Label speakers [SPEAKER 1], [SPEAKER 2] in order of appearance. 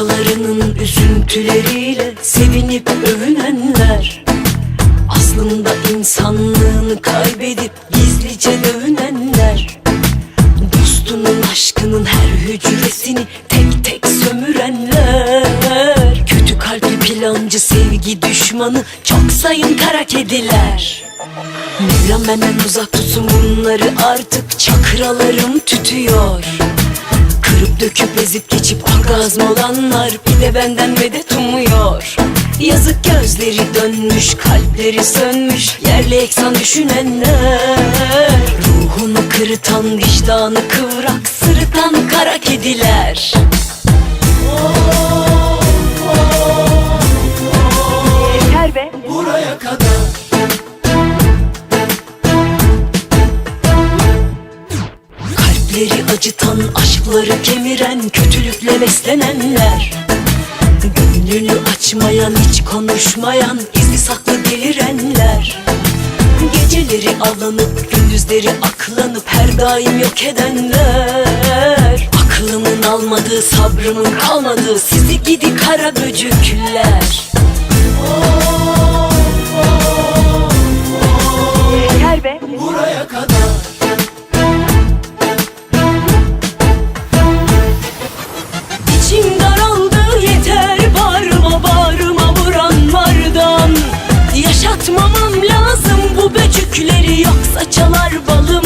[SPEAKER 1] Başkalarının üzüntüleriyle sevinip övünenler Aslında insanlığını kaybedip gizlice dövünenler Dostunun aşkının her hücresini tek tek sömürenler Kötü kalpli plancı sevgi düşmanı çok sayın kara kediler. Mevlam benden uzak tutsun bunları artık çakralarım tütüyor döküp ezip geçip orgazm olanlar bir de benden medet umuyor. Yazık gözleri dönmüş kalpleri sönmüş yerle eksan düşünenler. Ruhunu kırıtan vicdanı kıvrak sırıtan kara kediler.
[SPEAKER 2] Yeter be.
[SPEAKER 1] Buraya kadar Acıtan aşkları kemiren kötülükle beslenenler Gönlünü açmayan hiç konuşmayan gizli saklı delirenler Geceleri alınıp gündüzleri aklanıp her daim yok edenler Aklımın almadığı sabrımın kalmadığı sizi gidi kara böcükler Oh, oh. Yeter be. Buraya kadar. Kar balı